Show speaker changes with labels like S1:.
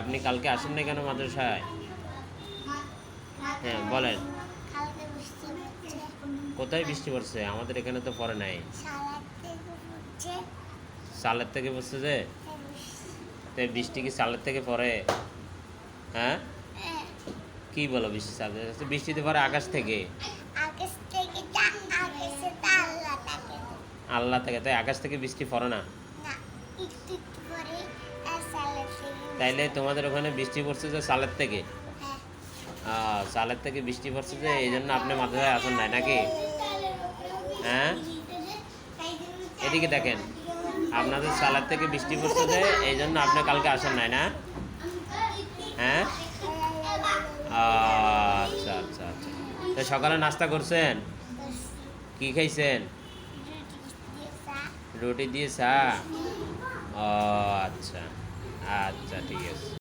S1: আপনি কালকে আসেন না কেন মাদ্রাসায়? হ্যাঁ বলেন। কোথায় বৃষ্টি পড়ছে? আমাদের এখানে তো পড়ে নাই। সালের থেকে পড়ছে যে? বৃষ্টি কি সালের থেকে পড়ে? হ্যাঁ? কি বলো বৃষ্টি সালের বৃষ্টিতে পড়ে আকাশ থেকে।
S2: আল্লাহ
S1: থেকে তাই আকাশ থেকে বৃষ্টি পড়ে না? তাইলে তোমাদের ওখানে বৃষ্টি পড়ছে যে সালের থেকে?
S2: হ্যাঁ।
S1: সালের থেকে বৃষ্টি পড়ছে যে এই জন্য আপনি মাদ্রাসায় আসেন নাই নাকি? হ্যাঁ? এদিকে দেখেন আপনাদের সালের থেকে বৃষ্টি পড়ছে যে এই জন্য আপনি কালকে আসেন নাই না? হ্যাঁ? আচ্ছা আচ্ছা আচ্ছা। তো সকালে নাস্তা করছেন? কি খাইছেন? রুটি দিয়ে চা? ও আচ্ছা। আচ্ছা ঠিক আছে